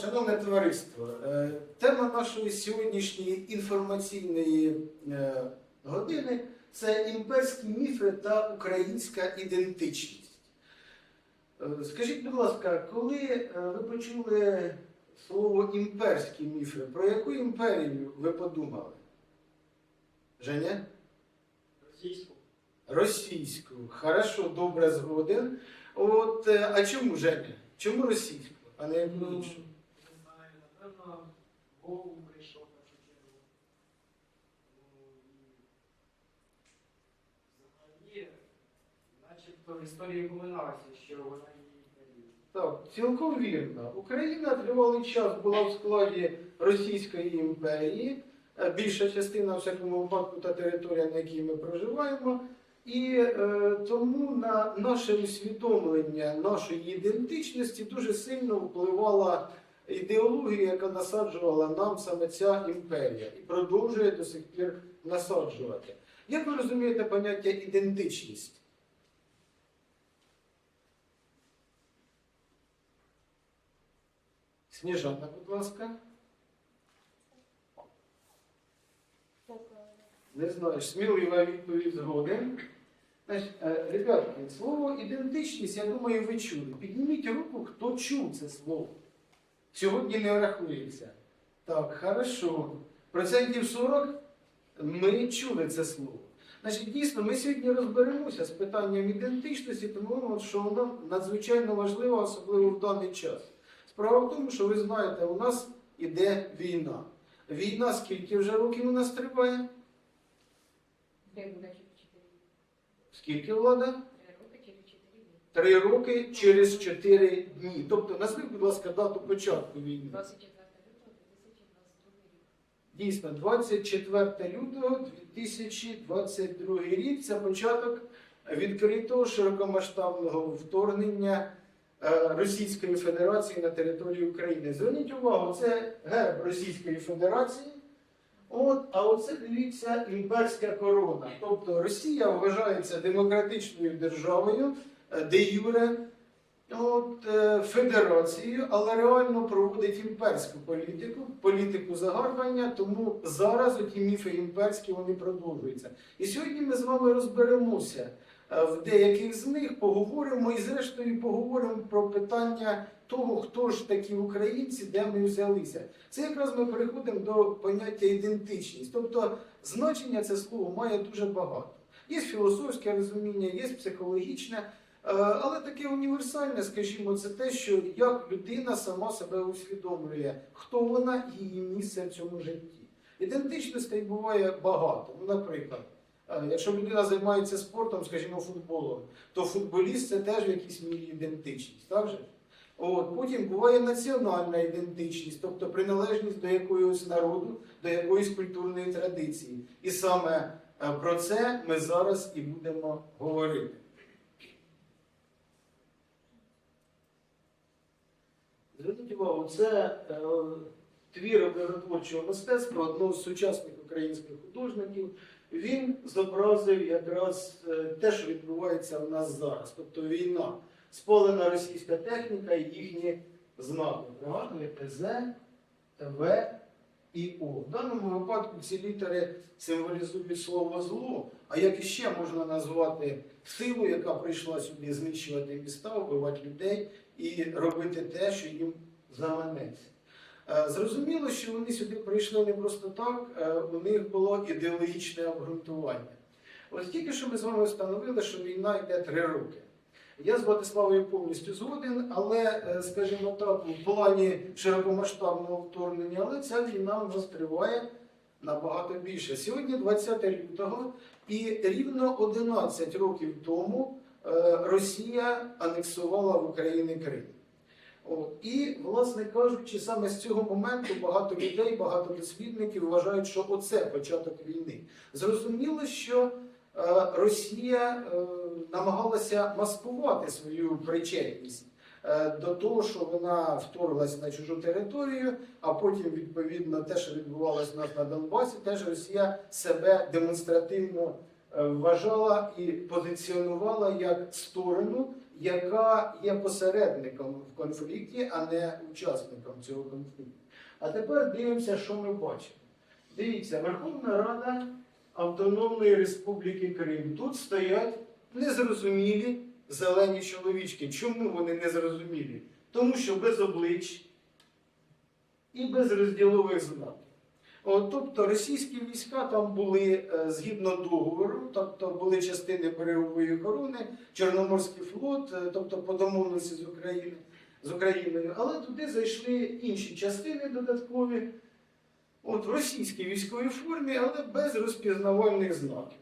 Шановне товариство, е, тема нашої сьогоднішньої інформаційної е, години це імперські міфи та українська ідентичність. Е, Скажіть, будь ласка, коли ви почули слово імперські міфи, про яку імперію ви подумали? Женя? Російську. Російську. Хорошо, добре, згоден. От, а чому Женя? Чому російську, а не іншу? Знаю, напевно, прийшов першу чергу. Ну, взагалі, начебто в історії поминалося, що вона її імперія. Так, цілком вірно. Україна тривалий час була в складі Російської імперії, е, більша частина, в всякому випадку, та територія, на якій ми проживаємо. І е, тому на наше усвідомлення нашої ідентичності дуже сильно впливала ідеологія, яка насаджувала нам саме ця імперія і продовжує до сих пір насаджувати. Як ви розумієте поняття ідентичність? Сніжана, будь ласка. Не знаю, смілива відповідь згоден. Значить, е, ребятки, слово ідентичність, я думаю, ви чули. Підніміть руку, хто чув це слово. Сьогодні не рахується. Так, хорошо. Процентів 40 ми чули це слово. Значить, дійсно, ми сьогодні розберемося з питанням ідентичності, тому що воно надзвичайно важливо, особливо в даний час. Справа в тому, що ви знаєте, у нас іде війна. Війна скільки вже років у нас триває? Скільки влада? Три роки через чотири дні. через 4 дні. Тобто, назвіть, будь ласка, дату початку війни. 24 лютого 2022 рік. Дійсно, 24 лютого 2022 рік це початок відкритого широкомасштабного вторгнення е, Російської Федерації на територію України. Зверніть увагу, це герб Російської Федерації. От, а оце дивіться імперська корона. Тобто Росія вважається демократичною державою, де юре от, е, федерацією, але реально проводить імперську політику, політику загарбання, тому зараз оті міфи імперські вони продовжуються. І сьогодні ми з вами розберемося е, в деяких з них, поговоримо і зрештою поговоримо про питання того, хто ж такі українці, де ми взялися. Це якраз ми переходимо до поняття ідентичність. Тобто значення це слово має дуже багато. Є філософське розуміння, є психологічне. Е, Але таке універсальне, скажімо, це те, що як людина сама себе усвідомлює, хто вона і її місце в цьому житті. Ідентичностей буває багато. Ну, наприклад, е, якщо людина займається спортом, скажімо, футболом, то футболіст це теж в якійсь мірі ідентичність. Так же? От, потім буває національна ідентичність, тобто приналежність до якогось народу, до якоїсь культурної традиції. І саме е, про це ми зараз і будемо говорити. Зверніть увагу, це е, твір миротворчого мистецтва одного з сучасних українських художників. Він зобразив якраз е, те, що відбувається в нас зараз, тобто війна, спалена російська техніка і їхні знаки. Пригадуєте З, В і О. В даному випадку ці літери символізують слово зло, а як іще можна назвати силу, яка прийшла сюди знищувати міста, вбивати людей і робити те, що їм заманеться. Е, Зрозуміло, що вони сюди прийшли не просто так, е, у них було ідеологічне обґрунтування. Ось тільки що ми з вами встановили, що війна йде три роки. Я з Владиславою повністю згоден, але, е, скажімо так, в плані широкомасштабного вторгнення, але ця війна у нас триває набагато більше. Сьогодні 20 лютого, і рівно 11 років тому Росія анексувала в Україні Крим. І, власне кажучи, саме з цього моменту багато людей, багато дослідників вважають, що оце початок війни. Зрозуміло, що е, Росія е, намагалася маскувати свою причетність е, до того, що вона вторглась на чужу територію, а потім, відповідно, те, що відбувалося у нас на Донбасі, теж Росія себе демонстративно е, вважала і позиціонувала як сторону, яка є посередником в конфлікті, а не учасником цього конфлікту. А тепер дивимося, що ми бачимо. Дивіться, Верховна Рада Автономної Республіки Крим. Тут стоять незрозумілі зелені чоловічки. Чому вони незрозумілі? Тому що без облич і без розділових знаків. Тобто російські війська там були е, згідно договору, тобто були частини берегової охорони, Чорноморський флот, е, тобто по домовленості з України з Україною, але туди зайшли інші частини додаткові, от в російській військовій формі, але без розпізнавальних знаків.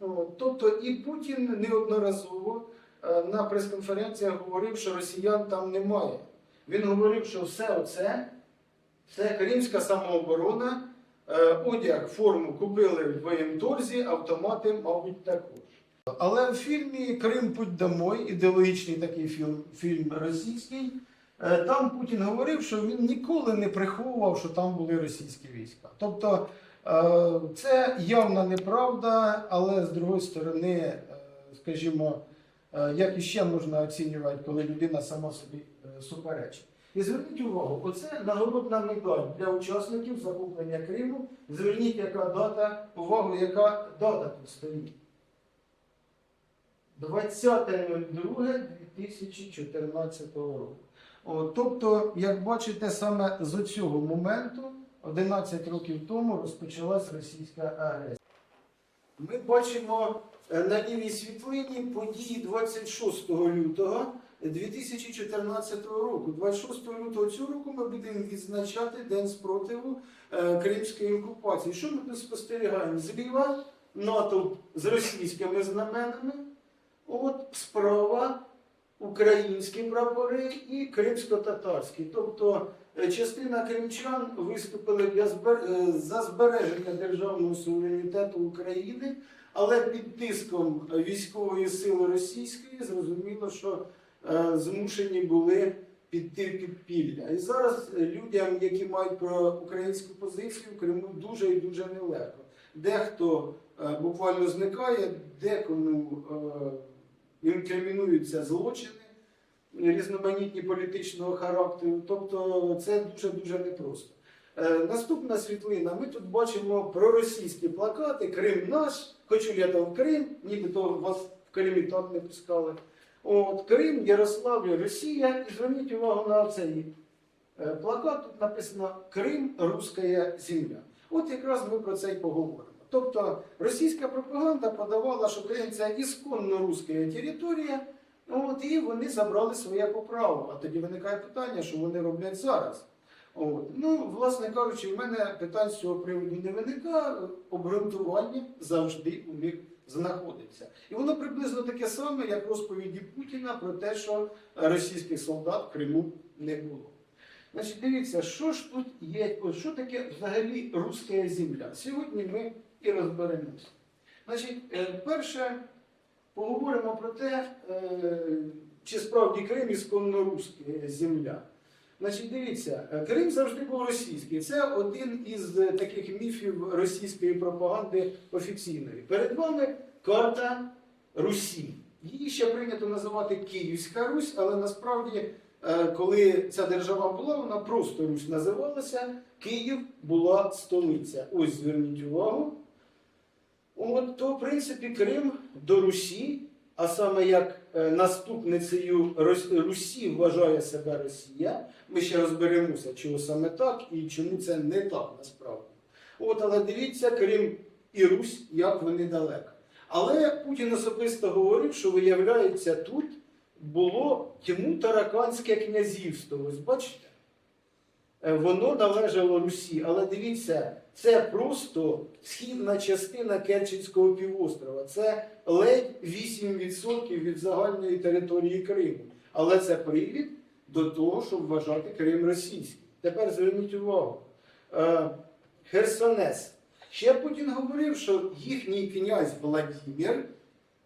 От, тобто і Путін неодноразово е, на прес-конференціях говорив, що росіян там немає. Він говорив, що все оце це кримська самооборона, е, одяг, форму купили в воєнторзі, автомати, мабуть, також. Але в фільмі Крим путь домой, ідеологічний такий фільм, фільм російський, е, там Путін говорив, що він ніколи не приховував, що там були російські війська. Тобто е, це явна неправда, але з другої сторони, скажімо, як іще можна оцінювати, коли людина сама собі суперечить. І зверніть увагу, оце нагородна медаль для учасників захоплення Криму. Зверніть, яка дата, увагу, яка дата тут стоїть. 20.02.2014 року. О, тобто, як бачите, саме з цього моменту, 11 років тому, розпочалась російська агресія. Ми бачимо е, на лівій світлині події 26 лютого 2014 року. 26 лютого цього року ми будемо відзначати День спротиву е, Кримської окупації. Що ми тут спостерігаємо? Зліва натовп з російськими знаменами, от справа українські прапори і кримсько-татарські. Тобто е, частина кримчан виступили е, за збереження державного суверенітету України, але під тиском військової сили російської зрозуміло, що змушені були піти в підпілля. І зараз е, людям, які мають про українську позицію в Криму, дуже і дуже нелегко. Дехто е, буквально зникає, декому е, інкримінуються злочини різноманітні політичного характеру. Тобто це дуже-дуже непросто. Е, наступна світлина. Ми тут бачимо проросійські плакати Крим наш, хочу літо в Крим, нібито вас в Кримі так не пускали. От, Крим, Ярославль, Росія. І зверніть увагу на цей е, плакат. Тут написано Крим, Руська земля. От якраз ми про це й поговоримо. Тобто російська пропаганда подавала, що Крим це ісконно руська територія, от, і вони забрали своє по праву. А тоді виникає питання, що вони роблять зараз. От. Ну, власне кажучи, в мене питань з цього приводу не виникає, обґрунтування завжди у них знаходиться. І воно приблизно таке саме, як розповіді Путіна про те, що російських солдат в Криму не було. Значить, дивіться, що ж тут є, що таке взагалі руська земля. Сьогодні ми і розберемося. Значить, е, перше, поговоримо про те, е, чи справді Крим ісконно руська земля. Значить, дивіться, е, Крим завжди був російський. Це один із е, таких міфів російської пропаганди офіційної. Перед вами карта Русі. Її ще прийнято називати Київська Русь, але насправді, е, коли ця держава була, вона просто Русь називалася. Київ була столиця. Ось зверніть увагу. От, то, в принципі, Крим до Русі, а саме як наступницею Русі вважає себе Росія. Ми ще розберемося, чого саме так і чому це не так насправді. От, але дивіться, Крим і Русь, як вони далеко. Але Путін особисто говорив, що виявляється, тут було тьму Тараканське князівство. Ось бачите? Е, Воно належало Русі, але дивіться, це просто східна частина Керченського півострова. Це ледь 8% від загальної території Криму. Але це привід до того, щоб вважати Крим російським. Тепер зверніть увагу. Е, Херсонес. Ще Путін говорив, що їхній князь Владимир,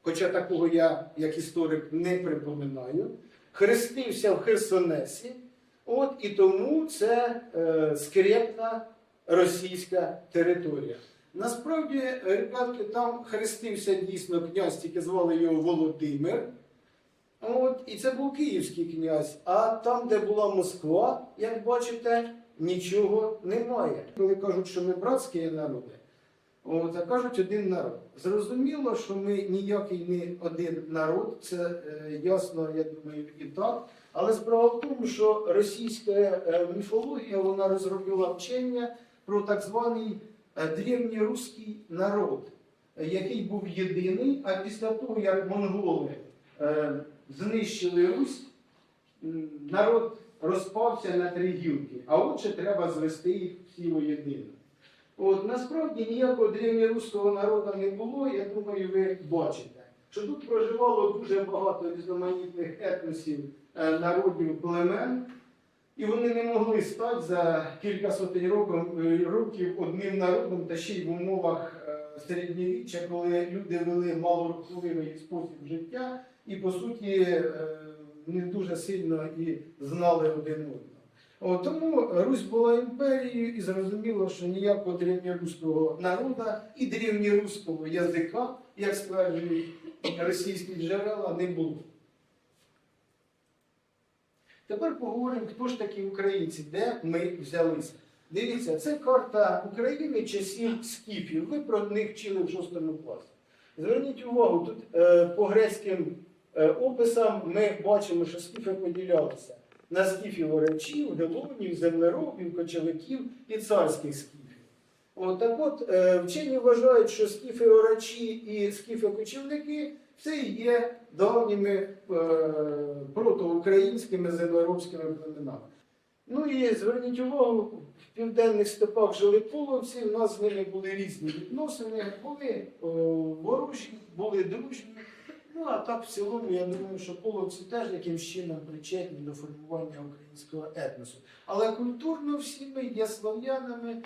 хоча такого я, як історик, не припоминаю, хрестився в Херсонесі. От і тому це е, скрепна російська територія. Насправді, ребятки, там хрестився дійсно князь, тільки звали його Володимир. От, і це був київський князь. А там, де була Москва, як бачите, нічого немає. Коли кажуть, що ми братські народи, от, а кажуть один народ. Зрозуміло, що ми ніякий не один народ, це е, ясно, я думаю, і так. Але справа в тому, що російська е, міфологія вона розробила вчення про так званий е, древньоруський народ, який був єдиний, а після того, як монголи е, знищили Русь, народ розпався на три гілки, а отже треба звести їх всі воєдино. От насправді ніякого древньоруського народу не було, я думаю, ви бачите, що тут проживало дуже багато різноманітних етносів, е, народів, племен, і вони не могли стати за кілька сотень років, е, років одним народом, та ще й в умовах е, середньовіччя, коли люди вели малорухливий спосіб життя і, по суті, е, не дуже сильно і знали один одного. Тому Русь була імперією і зрозуміло, що ніякого древньоруського народу і древньоруського язика, як стверджують російські джерела, не було. Тепер поговоримо, хто ж такі українці, де ми взялися. Дивіться, це карта України часів скіфів. Ви про них вчили в 6 класі. Зверніть увагу, тут е, по грецьким е, описам ми бачимо, що скіфи поділялися на скіфів оречів, гелонів, землеробів, кочовиків і царських скіфів. От, так от, е, вчені вважають, що скіфи орачі і скіфи кочівники це і є давніми е, протоукраїнськими землеробськими племенами. Ну і зверніть увагу, в південних степах жили половці, у нас з ними були різні відносини, були ворожі, були дружні. Ну а так в цілому я думаю, що половці теж якимсь чином причетні до формування українського етносу. Але культурно всі ми є слав'янами.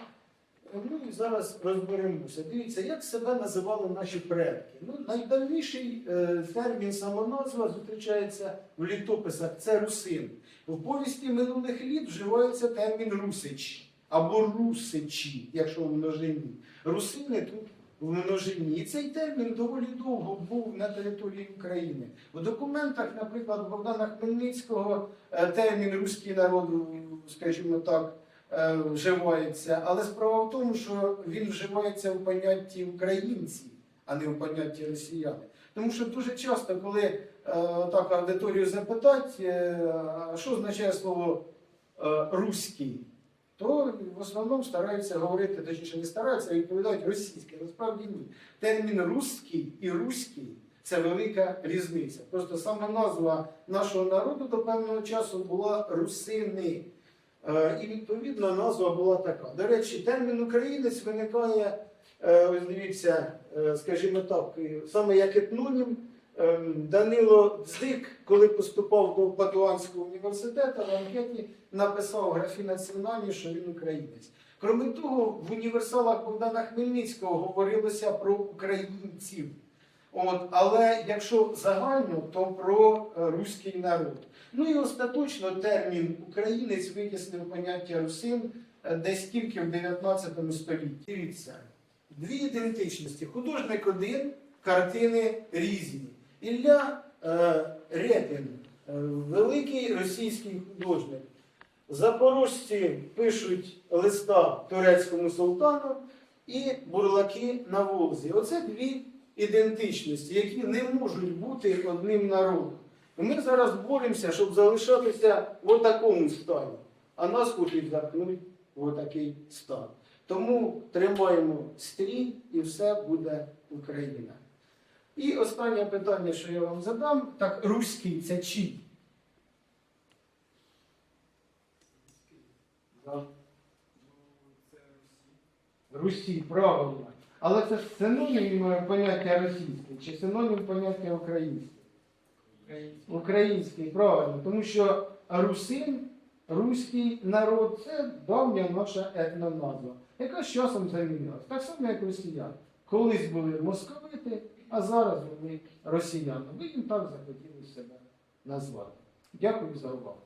Ну і зараз розберемося. Дивіться, як себе називали наші предки. Ну, найдавніший е, термін самоназва зустрічається в літописах це русин. В повісті минулих літ вживається термін русич або русичі, якщо в множині. Русини тут в множині. І цей термін доволі довго був на території України. В документах, наприклад, Богдана Хмельницького е, термін руський народ, скажімо так, вживається. Але справа в тому, що він вживається в понятті українці, а не в понятті росіяни. Тому що дуже часто, коли е, так аудиторію запитать, е, що означає слово е, руський, то в основному стараються говорити, точніше не стараються, а відповідають російське. Насправді ні. Термін русський і руський це велика різниця. Просто сама назва нашого народу до певного часу була русини. Е, І відповідно назва була така. До речі, термін українець виникає, е, ось дивіться, е, скажімо так, саме як етнонім. Данило Дзик, коли поступав до Падуанського університету, в анкеті написав в графі національній, що він українець. Кроме того, в універсалах Богдана Хмельницького говорилося про українців. От, але якщо загально, то про е, руський народ. Ну і остаточно термін українець вияснив поняття русин е, десь тільки в 19 столітті. Дивіться, дві ідентичності. Художник один, картини різні. Ілля е, Репін, е, великий російський художник. Запорожці пишуть листа турецькому султану і бурлаки на Волзі. Оце дві ідентичності, які не можуть бути одним народом. Ми зараз боремося, щоб залишатися в такому стані, а нас хочуть заткнути в такий стан. Тому тримаємо стрій і все буде Україна. І останнє питання, що я вам задам, так, руський це чий? Русі, правильно. Але це синонім е, поняття російське чи синонім поняття українське? Український. Український, правильно. Тому що русин, руський народ це давня наша етноназва, яка з часом замінилась. Так само, як росіяни. Колись були московити, а зараз вони росіяни. Ви їм так захотіли себе назвати. Дякую за увагу.